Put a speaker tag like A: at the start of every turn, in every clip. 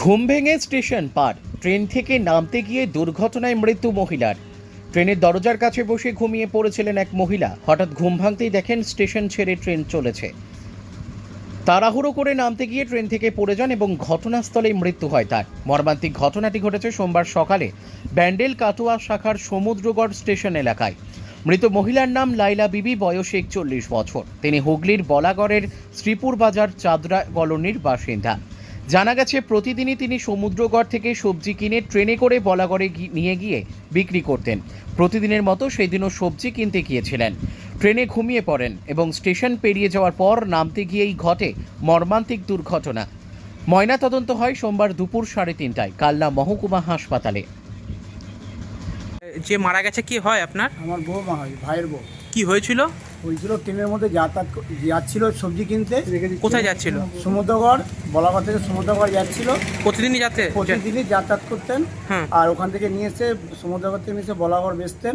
A: ঘুম ভেঙে স্টেশন পার। ট্রেন থেকে নামতে গিয়ে দুর্ঘটনায় মৃত্যু মহিলার। ট্রেনের দরজার কাছে বসে ঘুমিয়ে পড়েছিলেন এক মহিলা। হঠাৎ ঘুম ভাঙতেই দেখেন স্টেশন ছেড়ে ট্রেন চলেছে। তাড়াহুড়ো করে নামতে গিয়ে ট্রেন থেকে পড়ে যান এবং ঘটনাস্থলেই মৃত্যু হয় তার। মর্মান্তিক ঘটনাটি ঘটেছে সোমবার সকালে ব্যান্ডেল কাটোয়া শাখার সমুদ্রগড় স্টেশন এলাকায়। মৃত মহিলার নাম লাইলা বিবি, বয়স একচল্লিশ বছর। তিনি হুগলির বলাগড়ের শ্রীপুর বাজার চাদরা কলোনির বাসিন্দা। জানা গেছে প্রতিদিনই তিনি সমুদ্রগড় থেকে সবজি কিনে ট্রেনে করে বলাগড়ে গি- নিয়ে গিয়ে বিক্রি করতেন। প্রতিদিনের মতো সেই দিনও সবজি কিনতে গিয়েছিলেন। ট্রেনে ঘুমিয়ে পড়েন এবং স্টেশন পেরিয়ে যাওয়ার পর নামতে গিয়েই ঘটে মর্মান্তিক দুর্ঘটনা। ময়নাতদন্ত হয় সোমবার দুপুর সাড়ে তিনটায় কালনা মহকুমা হাসপাতালে।
B: যে মারা গেছে কি হয় আপনার?
C: আমার বউ মা হয় ভাইয়ের বউ।
B: কি হয়েছিল?
C: হয়েছিল ট্রেনের মধ্যে যাতায়াত যাচ্ছিল সবজি কিনতে।
B: কোথায় যাচ্ছিল?
C: সমুদ্রগড় বলাগড় থেকে সমুদ্রগড় যাচ্ছিল।
B: প্রতিদিনই যাতে
C: প্রতিদিনই যাতায়াত করতেন। আর ওখান থেকে নিয়ে এসে সমুদ্রগড় থেকে নিয়ে এসে বলাগড় বেচতেন।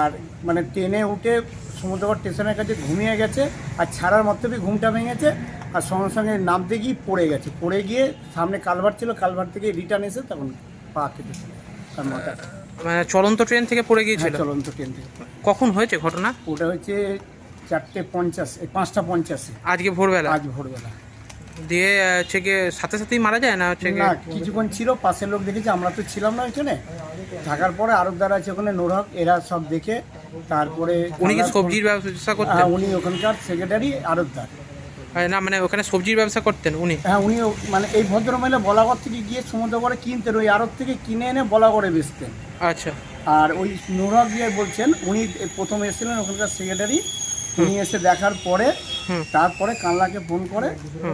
C: আর মানে ট্রেনে উঠে সমুদ্রগড় স্টেশনের কাছে ঘুমিয়ে গেছে আর ছাড়ার মধ্যে ঘুমটা ভেঙেছে আর সঙ্গে সঙ্গে নামতে গিয়ে পড়ে গেছে। পড়ে গিয়ে সামনে কালভার ছিল কালভার থেকে রিটার্ন এসে তখন পা কেটেছিল তার
B: মানে চলন্ত ট্রেন থেকে পড়ে গিয়েছিল?
C: হ্যাঁ, চলন্ত ট্রেন থেকে
B: কখন হয়েছে ঘটনা?
C: ওটা হচ্ছে চারটে পঞ্চাশ পাঁচটা পঞ্চাশে।
B: আজকে ভোরবেলা?
C: আজ ভোরবেলা।
B: দিয়ে হচ্ছে গিয়ে সাথে সাথেই মারা যায় না হচ্ছে
C: না কিছুক্ষণ ছিল পাশের লোক দেখেছে আমরা তো ছিলাম না ওইখানে। থাকার পরে আরবদার আছে ওখানে নোরহক এরা সব দেখে তারপরে
B: উনি কি সবজির ব্যবসা করতেন?
C: হ্যাঁ উনি ওখানকার সেক্রেটারি আরবদার।
B: না মানে ওখানে সবজির ব্যবসা করতেন উনি?
C: হ্যাঁ উনি মানে এই ভদ্রমহিলা বলাগড় থেকে গিয়ে সমুদ্র করে কিনতেন ওই আরব থেকে কিনে এনে বলাগড়ে বেচতেন।
B: আচ্ছা।
C: আর ওই নুরহক গিয়ে বলছেন উনি প্রথম এসেছিলেন ওখানকার সেক্রেটারি উনি এসে দেখার পরে তারপরে কানলাকে ফোন করে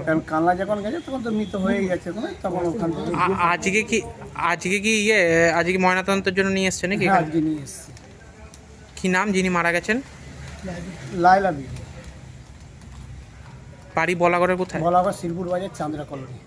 C: কারণ কানলা যখন গেছে তখন তো মৃত হয়ে গেছে ওখানে তখন ওখান থেকে
B: আজকে কি আজকে কি ইয়ে আজকে ময়নাতদন্তের জন্য নিয়ে এসছে নাকি?
C: আজকে নিয়ে এসেছি।
B: কি নাম যিনি মারা গেছেন?
C: লাইলা বিবি।
B: বাড়ি বলাগড়ের কোথায়?
C: বলাগড় শিলপুর বাজার চান্দ্রা কলোনি।